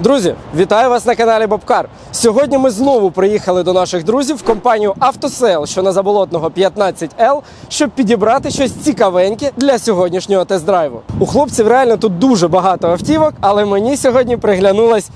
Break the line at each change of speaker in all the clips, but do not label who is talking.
Друзі, вітаю вас на каналі Бобкар. Сьогодні ми знову приїхали до наших друзів в компанію Автосейл, що на заболотного 15L, щоб підібрати щось цікавеньке для сьогоднішнього тест-драйву. У хлопців реально тут дуже багато автівок, але мені сьогодні приглянулась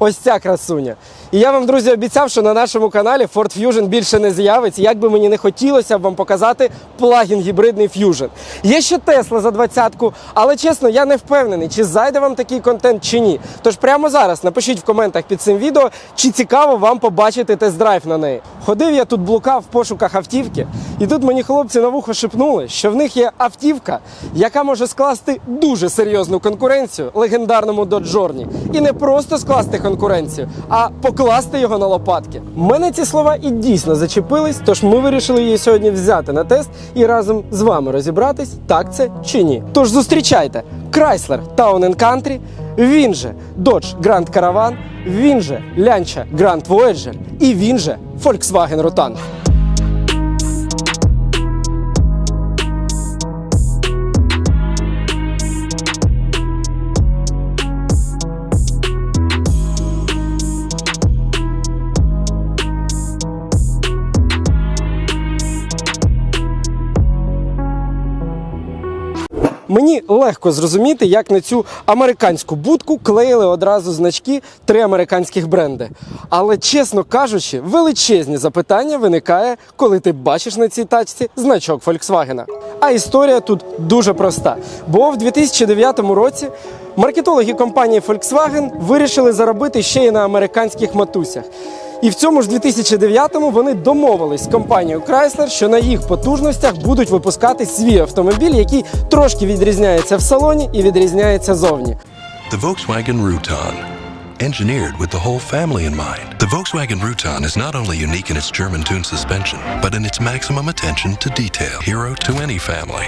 ось ця красуня. І я вам, друзі, обіцяв, що на нашому каналі Ford Fusion більше не з'явиться. Як би мені не хотілося б вам показати плагін гібридний Fusion. Є ще Tesla за двадцятку, але чесно, я не впевнений, чи зайде вам такий контент чи ні. Тож прямо зараз напишіть в коментах під цим відео, чи цікаво вам побачити тест-драйв на неї. Ходив я тут блукав в пошуках автівки, і тут мені хлопці на вухо шепнули, що в них є автівка, яка може скласти дуже серйозну конкуренцію легендарному Dodge Journey. І не просто скласти конкуренцію, а покласти його на лопатки. Мене ці слова і дійсно зачепились, тож ми вирішили її сьогодні взяти на тест і разом з вами розібратись, так це чи ні. Тож зустрічайте Chrysler Town Country, він же Dodge Grand Caravan, він же Lancia Grand Voyager і він же Volkswagen Rotan. Мені легко зрозуміти, як на цю американську будку клеїли одразу значки три американських бренди. Але, чесно кажучи, величезні запитання виникає, коли ти бачиш на цій тачці значок Volkswagen. А історія тут дуже проста. Бо в 2009 році маркетологи компанії Volkswagen вирішили заробити ще й на американських матусях. І в цьому ж 2009-му вони домовились з компанією Chrysler, що на їх потужностях будуть випускати свій автомобіль, який трошки відрізняється в салоні і відрізняється зовні.
The Volkswagen Rutan. Engineered with the whole family in mind, the Volkswagen Rutan is not only unique in its German tuned suspension, but in its maximum attention to detail. Hero to any family.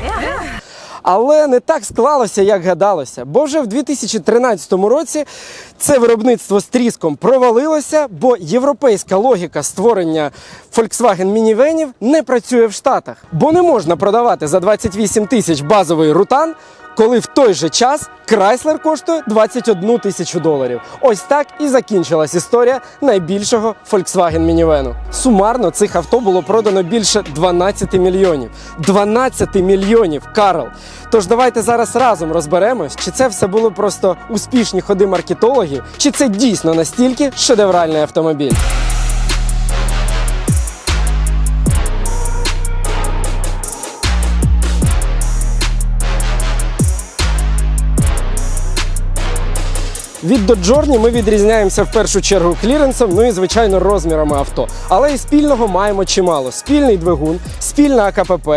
Але не так склалося, як гадалося. Бо вже в 2013 році це виробництво з тріском провалилося, бо європейська логіка створення Volkswagen мінівенів не працює в Штатах. Бо не можна продавати за 28 тисяч базовий рутан, коли в той же час Chrysler коштує 21 тисячу доларів. Ось так і закінчилась історія найбільшого Volkswagen мінівену. Сумарно цих авто було продано більше 12 мільйонів. 12 мільйонів, Карл. Тож давайте зараз разом розберемось, чи це все були просто успішні ходи маркетологів, чи це дійсно настільки шедевральний автомобіль. Від доджорні ми відрізняємося в першу чергу кліренсом, ну і звичайно розмірами авто. Але і спільного маємо чимало: спільний двигун, спільна АКПП,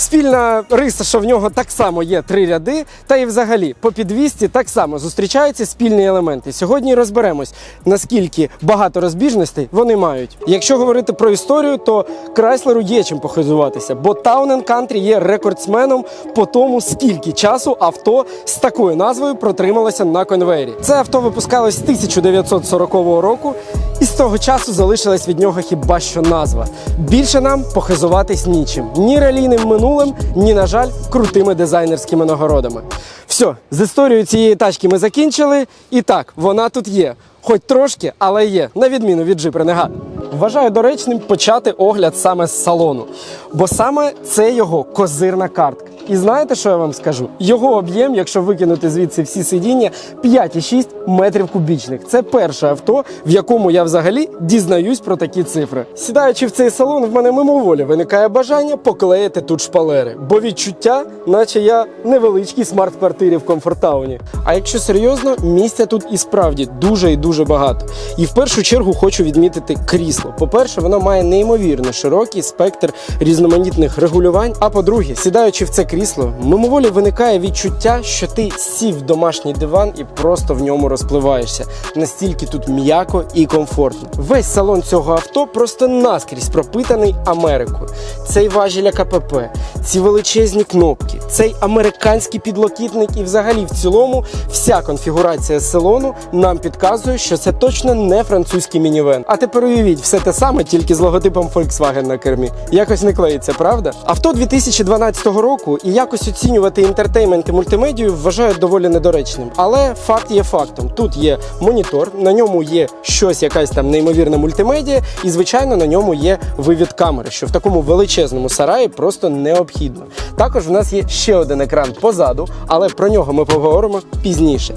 спільна риса, що в нього так само є три ряди. Та і взагалі по підвісті так само зустрічаються спільні елементи. Сьогодні розберемось, наскільки багато розбіжностей вони мають. Якщо говорити про історію, то Крайслеру є чим похизуватися, бо Town Country є рекордсменом по тому, скільки часу авто з такою назвою протрималося на конвейері. Це авто випускалось з 1940 року, і того часу залишилась від нього хіба що назва. Більше нам похизуватись нічим. Ні ралійним минулим, ні, на жаль, крутими дизайнерськими нагородами. Все, з історією цієї тачки ми закінчили. І так, вона тут є. Хоч трошки, але є, на відміну від Jeep Renegade. Вважаю доречним почати огляд саме з салону, бо саме це його козирна картка. І знаєте, що я вам скажу? Його об'єм, якщо викинути звідси всі сидіння, 5,6 метрів кубічних. Це перше авто, в якому я взагалі дізнаюсь про такі цифри. Сідаючи в цей салон, в мене мимоволі виникає бажання поклеїти тут шпалери, бо відчуття, наче я невеличкий смарт-квартирі в комфортауні. А якщо серйозно, місця тут і справді дуже і дуже багато. І в першу чергу хочу відмітити крісло. По-перше, воно має неймовірно широкий спектр різноманітних регулювань. А по-друге, сідаючи в це крісло, мимоволі виникає відчуття, що ти сів в домашній диван і просто в ньому розпливаєшся. Настільки тут м'яко і комфортно. Весь салон цього авто просто наскрізь пропитаний Америкою. Цей важіль КПП, ці величезні кнопки, цей американський підлокітник і взагалі в цілому вся конфігурація салону нам підказує, що це точно не французький мінівен. А тепер уявіть, все те саме, тільки з логотипом Volkswagen на кермі. Якось не клеїться, правда? Авто 2012 року і якось оцінювати інтертеймент і мультимедію вважаю доволі недоречним. Але факт є фактом. Тут є монітор, на ньому є щось, якась там неймовірна мультимедія, і звичайно на ньому є вивід камери, що в такому величезному сараї просто необхідно. Також в нас є ще один екран позаду, але про нього ми поговоримо пізніше.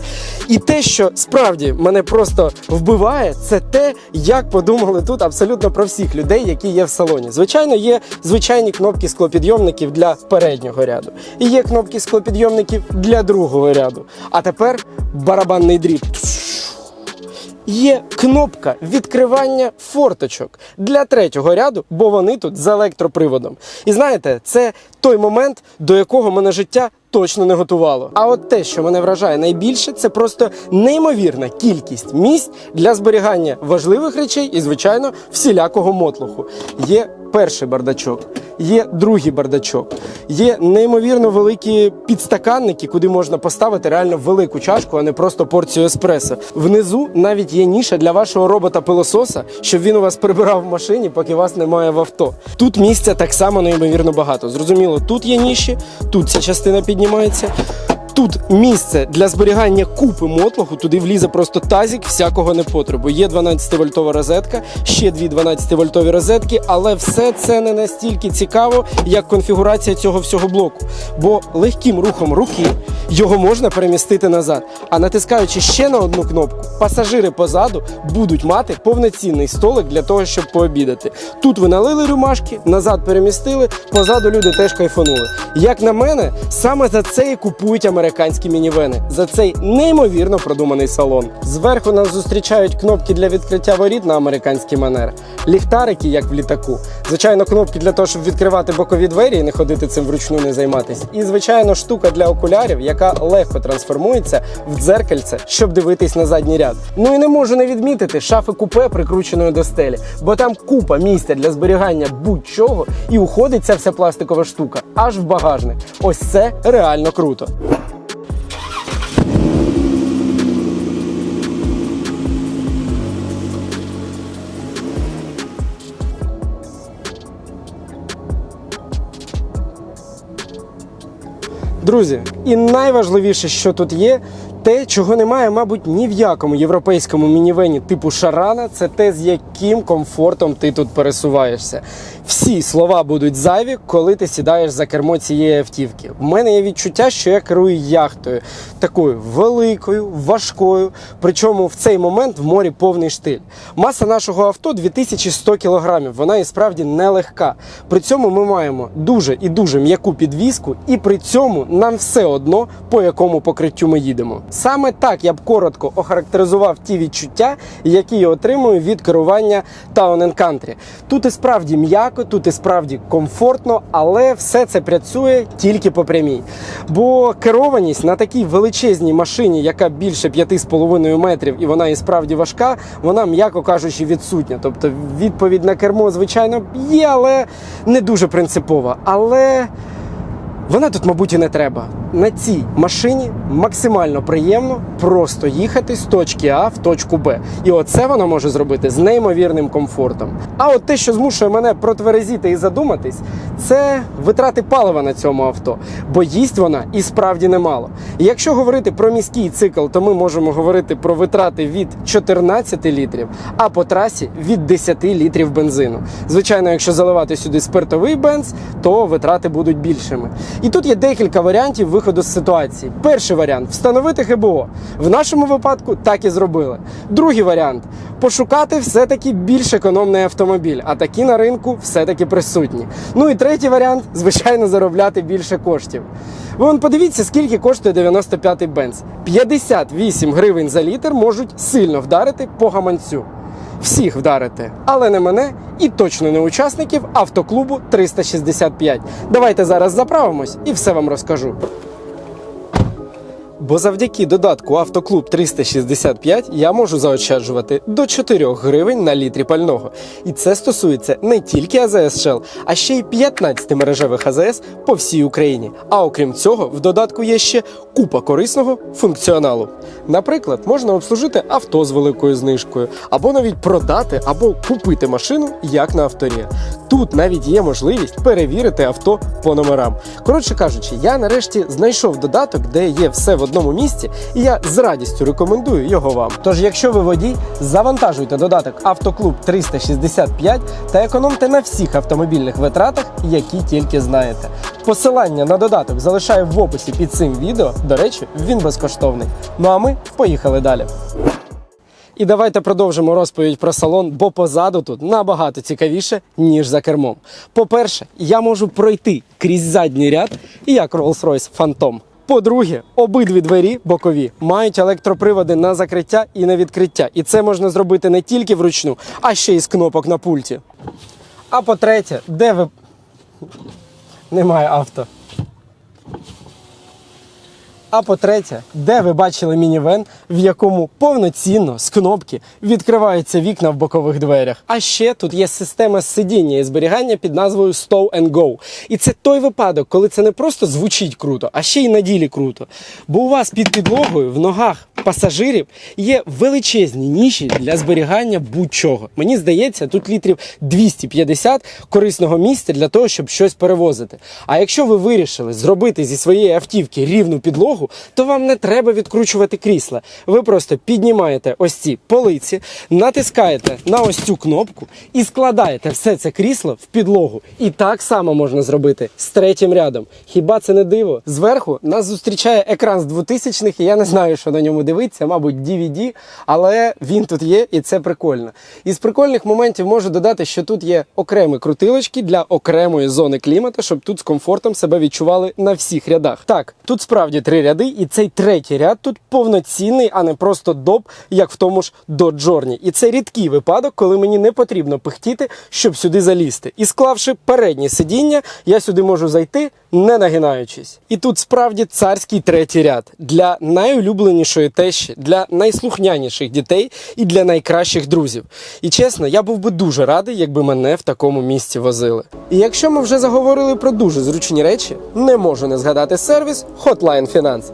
І те, що справді мене просто вбиває, це те, як подумали тут абсолютно про всіх людей, які є в салоні. Звичайно, є звичайні кнопки склопідйомників для переднього ряду, і є кнопки склопідйомників для другого ряду. А тепер барабанний дріб. Є кнопка відкривання форточок для третього ряду, бо вони тут з електроприводом. І знаєте, це той момент, до якого мене життя точно не готувало. А от те, що мене вражає найбільше, це просто неймовірна кількість місць для зберігання важливих речей і, звичайно, всілякого мотлуху. Є перший бардачок, є другий бардачок, є неймовірно великі підстаканники, куди можна поставити реально велику чашку, а не просто порцію еспресо. Внизу навіть є ніша для вашого робота-пилососа, щоб він у вас прибирав в машині, поки вас немає в авто. Тут місця так само неймовірно багато. Зрозуміло, тут є ніші, тут ця частина піднімається. Тут місце для зберігання купи мотлоху, туди влізе просто тазік всякого непотребу. Є 12-вольтова розетка, ще дві 12-вольтові розетки, але все це не настільки цікаво, як конфігурація цього всього блоку. Бо легким рухом руки його можна перемістити назад. А натискаючи ще на одну кнопку, пасажири позаду будуть мати повноцінний столик для того, щоб пообідати. Тут ви налили рюмашки, назад перемістили, позаду люди теж кайфанули. Як на мене, саме за це і купують американські мінівени, за цей неймовірно продуманий салон. Зверху нас зустрічають кнопки для відкриття воріт на американський манер, ліхтарики, як в літаку. Звичайно, кнопки для того, щоб відкривати бокові двері і не ходити цим вручну, не займатися. І звичайно, штука для окулярів, яка легко трансформується в дзеркальце, щоб дивитись на задній ряд. Ну і не можу не відмітити шафи купе прикрученої до стелі, бо там купа місця для зберігання будь-чого, і уходить ця вся пластикова штука аж в багажник. Ось це реально круто. Друзі, і найважливіше, що тут є, те, чого немає, мабуть, ні в якому європейському мінівені типу Шарана, це те, з яким комфортом ти тут пересуваєшся. Всі слова будуть зайві, коли ти сідаєш за кермо цієї автівки. В мене є відчуття, що я керую яхтою, такою великою, важкою. Причому в цей момент в морі повний штиль. Маса нашого авто 2100 кілограмів. Вона і справді нелегка. При цьому ми маємо дуже і дуже м'яку підвіску, і при цьому нам все одно по якому покриттю ми їдемо. Саме так я б коротко охарактеризував ті відчуття, які я отримую від керування Town Country. Тут і справді м'яко, тут і справді комфортно, але все це працює тільки по прямій. Бо керованість на такій величезній машині, яка більше 5,5 метрів, і вона і справді важка, вона, м'яко кажучи, відсутня. Тобто відповідь на кермо, звичайно, є, але не дуже принципова. Але. Вона тут, мабуть, і не треба. На цій машині максимально приємно просто їхати з точки А в точку Б. І оце вона може зробити з неймовірним комфортом. А от те, що змушує мене протверезіти і задуматись, це витрати палива на цьому авто. Бо їсть вона і справді немало. І якщо говорити про міський цикл, то ми можемо говорити про витрати від 14 літрів, а по трасі від 10 літрів бензину. Звичайно, якщо заливати сюди спиртовий бенз, то витрати будуть більшими. І тут є декілька варіантів виходу з ситуації. Перший варіант встановити ГБО. В нашому випадку так і зробили. Другий варіант пошукати все-таки більш економний автомобіль, а такі на ринку все-таки присутні. Ну і третій варіант, звичайно, заробляти більше коштів. Ви вон подивіться, скільки коштує 95-й бенз. 58 гривень за літр можуть сильно вдарити по гаманцю. Всіх вдарити, але не мене і точно не учасників автоклубу 365. Давайте зараз заправимось і все вам розкажу. Бо завдяки додатку Автоклуб 365 я можу заощаджувати до 4 гривень на літрі пального. І це стосується не тільки АЗС Shell, а ще й 15 мережевих АЗС по всій Україні. А окрім цього, в додатку є ще купа корисного функціоналу. Наприклад, можна обслужити авто з великою знижкою, або навіть продати або купити машину як на авторі. Тут навіть є можливість перевірити авто по номерам. Коротше кажучи, я нарешті знайшов додаток, де є все в одному місці, і я з радістю рекомендую його вам. Тож, якщо ви водій, завантажуйте додаток Автоклуб 365 та економте на всіх автомобільних витратах, які тільки знаєте. Посилання на додаток залишаю в описі під цим відео. До речі, він безкоштовний. Ну а ми поїхали далі. І давайте продовжимо розповідь про салон, бо позаду тут набагато цікавіше, ніж за кермом. По-перше, я можу пройти крізь задній ряд, як Rolls-Royce Phantom. По-друге, обидві двері бокові мають електроприводи на закриття і на відкриття. І це можна зробити не тільки вручну, а ще й з кнопок на пульті. А по-третє, де ви. Немає авто. А по-третє, де ви бачили мінівен, в якому повноцінно з кнопки відкриваються вікна в бокових дверях. А ще тут є система сидіння і зберігання під назвою Stow and Go. І це той випадок, коли це не просто звучить круто, а ще й на ділі круто. Бо у вас під підлогою в ногах пасажирів є величезні ніші для зберігання будь-чого. Мені здається, тут літрів 250 корисного місця для того, щоб щось перевозити. А якщо ви вирішили зробити зі своєї автівки рівну підлогу, то вам не треба відкручувати крісла. Ви просто піднімаєте ось ці полиці, натискаєте на ось цю кнопку і складаєте все це крісло в підлогу. І так само можна зробити з третім рядом. Хіба це не диво? Зверху нас зустрічає екран з 2000-х, і я не знаю, що на ньому дивитися, мабуть, DVD, але він тут є, і це прикольно. Із прикольних моментів можу додати, що тут є окремі крутилочки для окремої зони клімату, щоб тут з комфортом себе відчували на всіх рядах. Так, тут справді три ряди, і цей третій ряд тут повноцінний, а не просто доп, як в тому ж до джорні, І це рідкий випадок, коли мені не потрібно пихтіти, щоб сюди залізти. І склавши переднє сидіння, я сюди можу зайти. Не нагинаючись, і тут справді царський третій ряд для найулюбленішої тещі, для найслухняніших дітей і для найкращих друзів. І чесно, я був би дуже радий, якби мене в такому місці возили. І якщо ми вже заговорили про дуже зручні речі, не можу не згадати сервіс Hotline Finance.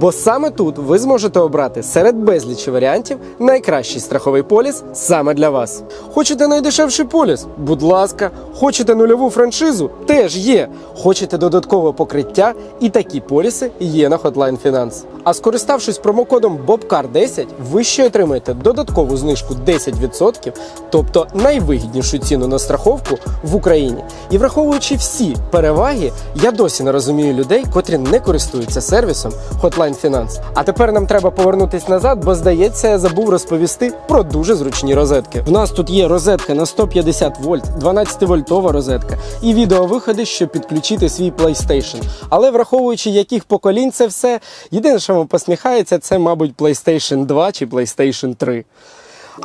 Бо саме тут ви зможете обрати серед безлічі варіантів найкращий страховий поліс саме для вас. Хочете найдешевший поліс? Будь ласка, хочете нульову франшизу? Теж є. Хочете додаткове покриття? І такі поліси є на Hotline Finance. А скориставшись промокодом BOBCAR10, ви ще отримаєте додаткову знижку 10%, тобто найвигіднішу ціну на страховку в Україні. І враховуючи всі переваги, я досі не розумію людей, котрі не користуються сервісом Hotline Finance. А тепер нам треба повернутись назад, бо здається, я забув розповісти про дуже зручні розетки. В нас тут є розетка на 150 вольт, 12-вольтова розетка і відеовиходи, щоб підключити свій PlayStation. Але враховуючи, яких поколінь це все, єдине, що вам посміхається, це, мабуть, PlayStation 2 чи PlayStation 3.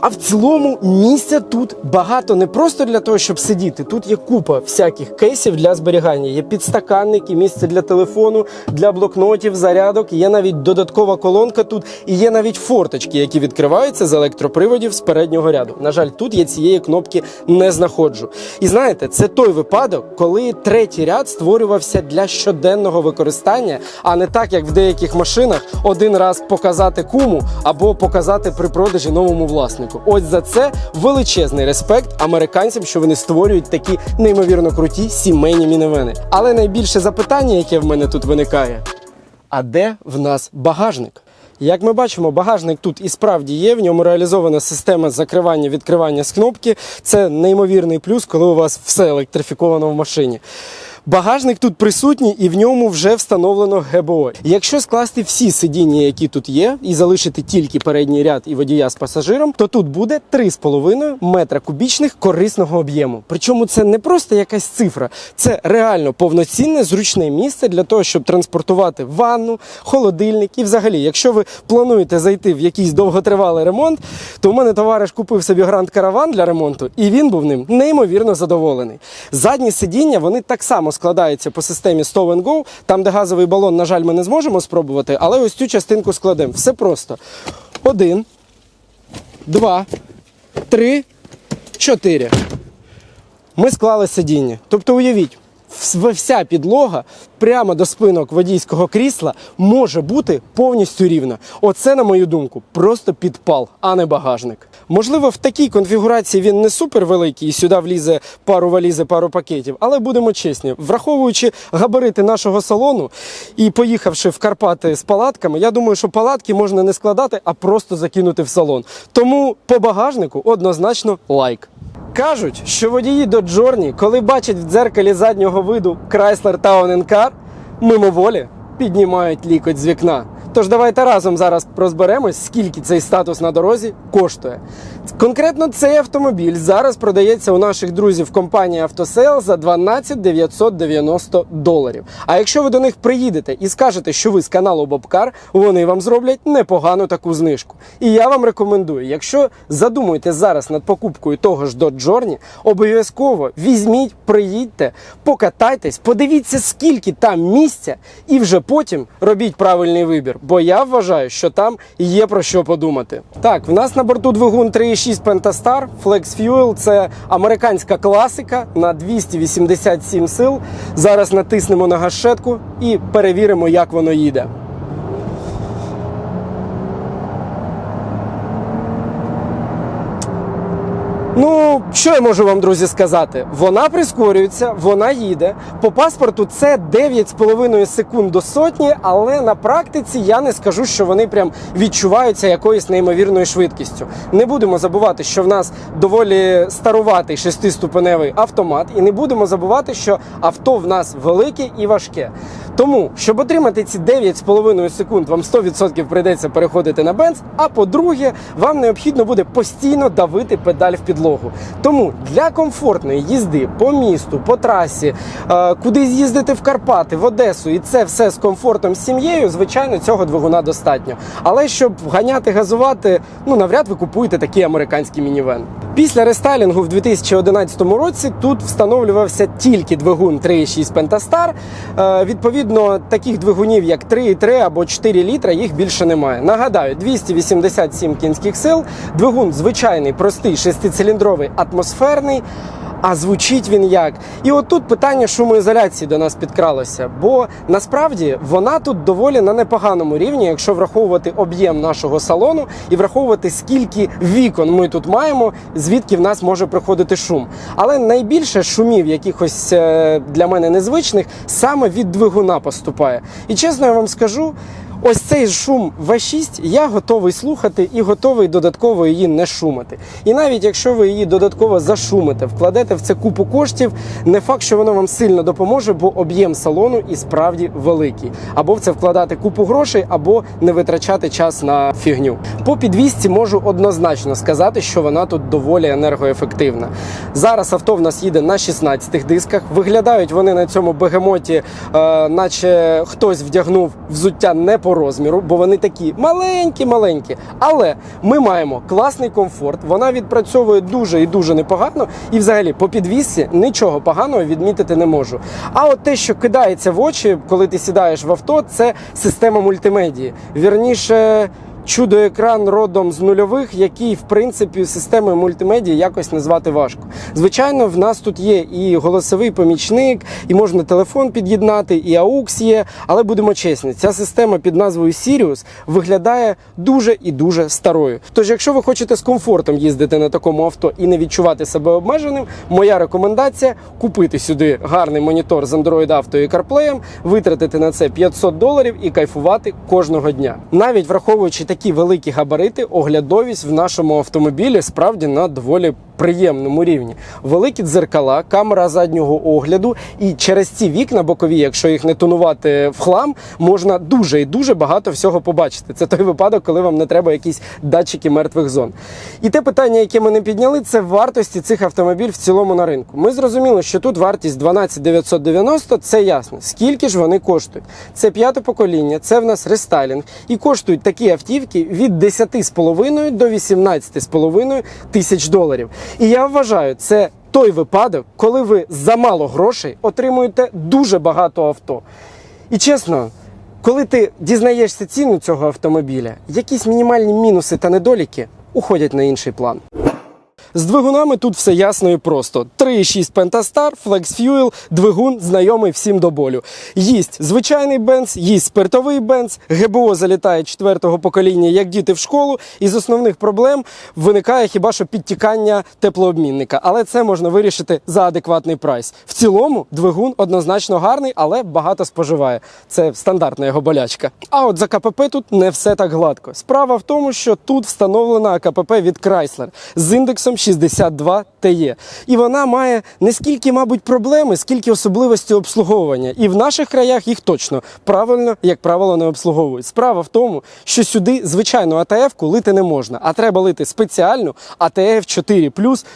А в цілому місця тут багато не просто для того, щоб сидіти. Тут є купа всяких кейсів для зберігання. Є підстаканники, місце для телефону, для блокнотів, зарядок. Є навіть додаткова колонка тут, і є навіть форточки, які відкриваються з електроприводів з переднього ряду. На жаль, тут я цієї кнопки не знаходжу. І знаєте, це той випадок, коли третій ряд створювався для щоденного використання, а не так, як в деяких машинах один раз показати куму або показати при продажі новому власнику. Ось за це величезний респект американцям, що вони створюють такі неймовірно круті сімейні мінивени. Але найбільше запитання, яке в мене тут виникає: а де в нас багажник? Як ми бачимо, багажник тут і справді є. В ньому реалізована система закривання відкривання з кнопки. Це неймовірний плюс, коли у вас все електрифіковано в машині. Багажник тут присутній і в ньому вже встановлено ГБО. Якщо скласти всі сидіння, які тут є, і залишити тільки передній ряд і водія з пасажиром, то тут буде 3,5 метра кубічних корисного об'єму. Причому це не просто якась цифра, це реально повноцінне зручне місце для того, щоб транспортувати ванну, холодильник. І взагалі, якщо ви плануєте зайти в якийсь довготривалий ремонт, то у мене товариш купив собі гранд караван для ремонту, і він був ним неймовірно задоволений. Задні сидіння вони так само складається по системі Stow and Go. Там, де газовий балон, на жаль, ми не зможемо спробувати, але ось цю частинку складемо. Все просто. Один, два, три, чотири. Ми склали сидіння. Тобто, уявіть, вся підлога прямо до спинок водійського крісла може бути повністю рівна. Оце, на мою думку, просто підпал, а не багажник. Можливо, в такій конфігурації він не супер великий, і сюди влізе пару валізи, пару пакетів, але будемо чесні, враховуючи габарити нашого салону і поїхавши в Карпати з палатками, я думаю, що палатки можна не складати, а просто закинути в салон. Тому по багажнику однозначно лайк. Кажуть, що водії до Джорні, коли бачать в дзеркалі заднього виду Chrysler Town Car, мимоволі піднімають лікоть з вікна. Тож давайте разом зараз розберемось, скільки цей статус на дорозі коштує. Конкретно цей автомобіль зараз продається у наших друзів компанії Автосейл за 12 990 доларів. А якщо ви до них приїдете і скажете, що ви з каналу Бобкар, вони вам зроблять непогану таку знижку. І я вам рекомендую, якщо задумуєте зараз над покупкою того ж до Джорні, обов'язково візьміть, приїдьте, покатайтесь, подивіться, скільки там місця, і вже потім робіть правильний вибір. Бо я вважаю, що там є про що подумати. Так, в нас на борту двигун 3.6 Pentastar Flex Fuel. Це американська класика на 287 сил. Зараз натиснемо на гашетку і перевіримо, як воно їде. Що я можу вам, друзі, сказати? Вона прискорюється, вона їде. По паспорту це 9,5 секунд до сотні, але на практиці я не скажу, що вони прям відчуваються якоюсь неймовірною швидкістю. Не будемо забувати, що в нас доволі старуватий шестиступеневий автомат, і не будемо забувати, що авто в нас велике і важке. Тому, щоб отримати ці 9,5 секунд, вам 100% прийдеться переходити на бенз. А по-друге, вам необхідно буде постійно давити педаль в підлогу. Тому для комфортної їзди по місту, по трасі, куди кудись їздити в Карпати, в Одесу, і це все з комфортом з сім'єю, звичайно, цього двигуна достатньо. Але щоб ганяти, газувати, ну навряд ви купуєте такий американський мінівен. Після рестайлінгу в 2011 році тут встановлювався тільки двигун 3,6 Pentastar. Е, Відповідно, таких двигунів, як 3,3 або 4 літра, їх більше немає. Нагадаю, 287 кінських сил, двигун звичайний, простий, шестициліндровий, атмосферний. А звучить він як? І отут питання шумоізоляції до нас підкралося, бо насправді вона тут доволі на непоганому рівні, якщо враховувати об'єм нашого салону і враховувати, скільки вікон ми тут маємо, звідки в нас може приходити шум. Але найбільше шумів, якихось е, для мене незвичних, саме від двигуна поступає. І чесно я вам скажу. Ось цей шум V6 я готовий слухати і готовий додатково її не шумити. І навіть якщо ви її додатково зашумите, вкладете в це купу коштів, не факт, що воно вам сильно допоможе, бо об'єм салону і справді великий. Або в це вкладати купу грошей, або не витрачати час на фігню. По підвісці можу однозначно сказати, що вона тут доволі енергоефективна. Зараз авто в нас їде на 16 дисках. Виглядають вони на цьому бегемоті, е, наче хтось вдягнув взуття не по розміру, бо вони такі маленькі-маленькі. Але ми маємо класний комфорт. Вона відпрацьовує дуже і дуже непогано. І взагалі по підвісці нічого поганого відмітити не можу. А от те, що кидається в очі, коли ти сідаєш в авто, це система мультимедії. Вірніше. Чудо-екран родом з нульових, який, в принципі, системою мультимедії якось назвати важко. Звичайно, в нас тут є і голосовий помічник, і можна телефон під'єднати, і AUX є. Але будемо чесні, ця система під назвою Sirius виглядає дуже і дуже старою. Тож, якщо ви хочете з комфортом їздити на такому авто і не відчувати себе обмеженим, моя рекомендація купити сюди гарний монітор з Android Auto і CarPlay, витратити на це 500 доларів і кайфувати кожного дня. Навіть враховуючи такі великі габарити, оглядовість в нашому автомобілі справді на доволі приємному рівні. Великі дзеркала, камера заднього огляду, і через ці вікна бокові, якщо їх не тонувати в хлам, можна дуже і дуже багато всього побачити. Це той випадок, коли вам не треба якісь датчики мертвих зон. І те питання, яке ми не підняли, це вартості цих автомобілів в цілому на ринку. Ми зрозуміли, що тут вартість 12 990, це ясно. Скільки ж вони коштують? Це п'яте покоління, це в нас рестайлінг. І коштують такі автівки від 10,5 до 18,5 тисяч доларів. І я вважаю, це той випадок, коли ви за мало грошей отримуєте дуже багато авто. І чесно, коли ти дізнаєшся ціну цього автомобіля, якісь мінімальні мінуси та недоліки уходять на інший план. З двигунами тут все ясно і просто. 3,6 Pentastar, Flex Fuel, двигун знайомий всім до болю. Їсть звичайний бенз, їсть спиртовий бенз, ГБО залітає четвертого покоління, як діти в школу, і з основних проблем виникає хіба що підтікання теплообмінника. Але це можна вирішити за адекватний прайс. В цілому двигун однозначно гарний, але багато споживає. Це стандартна його болячка. А от за КПП тут не все так гладко. Справа в тому, що тут встановлена АКПП від Chrysler з індексом 62 TE. І вона має не скільки, мабуть, проблеми, скільки особливості обслуговування. І в наших краях їх точно правильно, як правило, не обслуговують. Справа в тому, що сюди звичайну АТФ-ку лити не можна, а треба лити спеціальну АТФ 4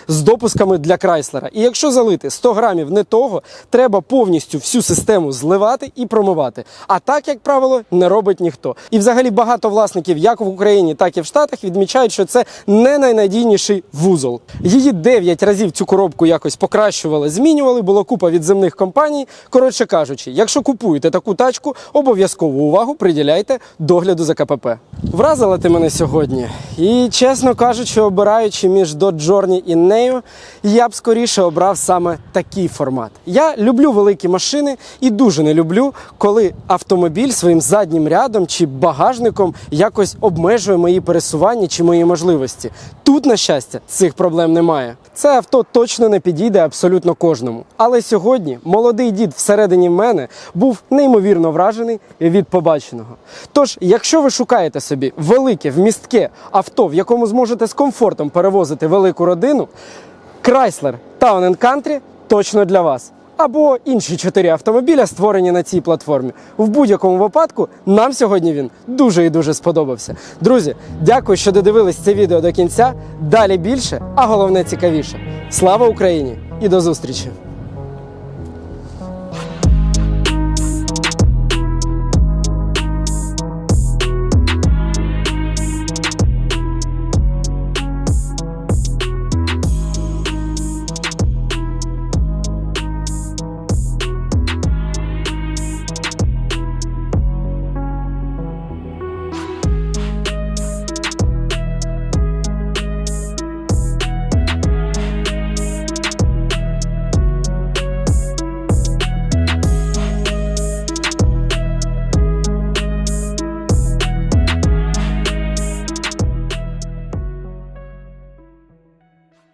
з допусками для Крайслера. І якщо залити 100 грамів не того, треба повністю всю систему зливати і промивати. А так, як правило, не робить ніхто. І взагалі багато власників, як в Україні, так і в Штатах, відмічають, що це не найнадійніший вузол. Її 9 разів цю коробку якось покращували, змінювали, було купа від земних компаній. Коротше кажучи, якщо купуєте таку тачку, обов'язково увагу приділяйте догляду за КПП. Вразила ти мене сьогодні. І чесно кажучи, обираючи між Journey і нею, я б скоріше обрав саме такий формат. Я люблю великі машини і дуже не люблю, коли автомобіль своїм заднім рядом чи багажником якось обмежує мої пересування чи мої можливості. Тут, на щастя, цих проблем немає. Це авто точно не підійде абсолютно кожному. Але сьогодні молодий дід всередині мене був неймовірно вражений від побаченого. Тож, якщо ви шукаєте собі велике вмістке авто, в якому зможете з комфортом перевозити велику родину, Chrysler Town Country точно для вас. Або інші чотири автомобіля, створені на цій платформі. В будь-якому випадку нам сьогодні він дуже і дуже сподобався. Друзі, дякую, що додивились це відео до кінця. Далі більше, а головне цікавіше. Слава Україні і до зустрічі!